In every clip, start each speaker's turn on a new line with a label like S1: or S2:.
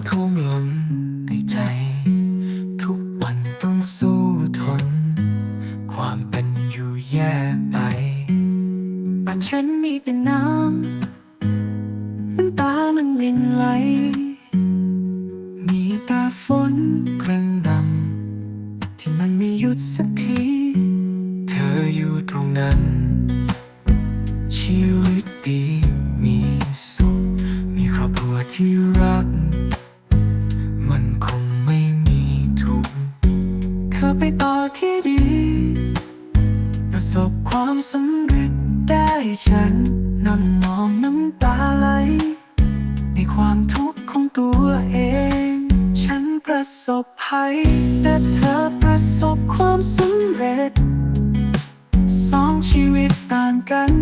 S1: ำท่วมล้นในใจ ทุกวันต้องสู้ทน ความเป็นอยู่แย่ไป
S2: บ้านฉันมีแต่น้ำน้ำตามันรินไหล
S1: มีแต่ฝนกระหนำที่มันไม่หยุดสักที เธออยู่ตรงนั้น ต่อที่ดี ประสบความสำเร็จได้ฉันนั่งมองน้ำตาไหล ในความทุกข์ของตัวเอง ฉันประสบภัยแต่เธอประสบความสำเร็จ สองชีวิตต่างกัน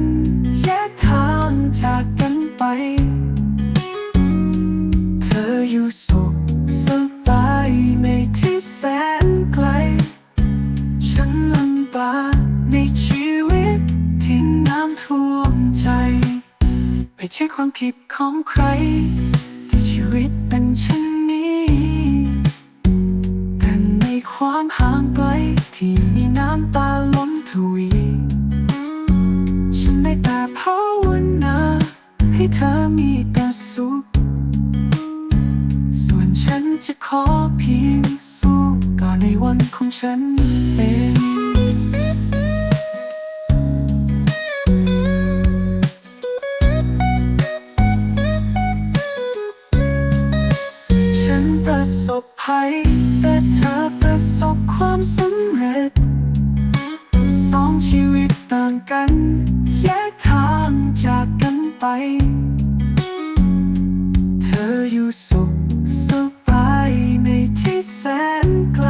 S1: แยกทางจากกันไปำท่วมใจ ไม่ใช่ความผิดของใคร ที่ชีวิตเป็นเช่นนี้ แต่ในความห่างไกลที่มีน้ำตาล้นทวี ฉันได้แต่ภาวนาให้เธอมีแต่สุข ส่วนฉันจะขอเพียงสู้ต่อในวันของฉันเอง นประสบภัย แต่เธอประสบความสำเร็จ สองชีวิตต่างกัน แยกทางจากกันไป เธออยู่สุขสบายในที่แสนไกล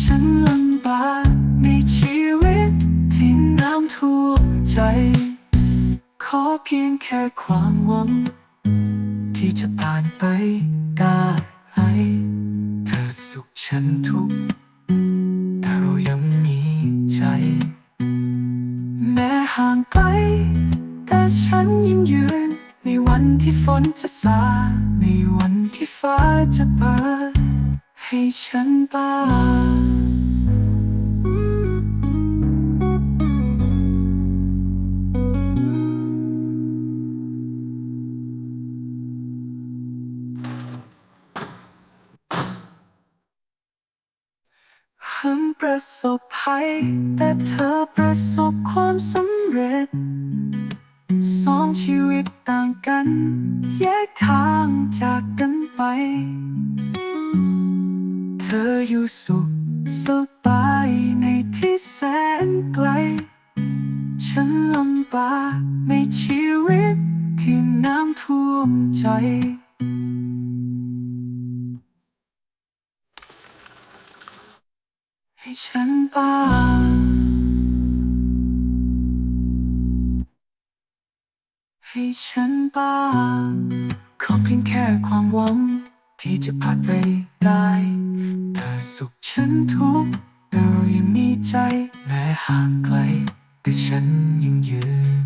S1: ฉันลำบากในชีวิตที่น้ำท่วมใจ ขอเพียงแค่ความหวัง ที่จะผ่านไปได้เธอสุขฉันทุกข์แต่เรายังมีใจ แม้ห่างไกล แต่ฉันยังยืน ในวันที่ฝนจะสา ในวันที่ฟ้าจะเปิดให้ฉันบ้าง ฉันประสบภัย แต่เธอประสบความสำเร็จ สองชีวิตต่างกัน แยกทางจากกันไป เธออยู่สุขสบายในที่แสนไกล ฉันลำบากในชีวิตที่น้ำท่วมใจ ให้ฉันบ้างให้ฉันบ้างขอเพียงแค่ความหวัง ที่จะผ่านไปได้เธอสุขฉันทุกข์แต่เรายังมีใจแม้ห่างไกลแต่ฉันยังยืน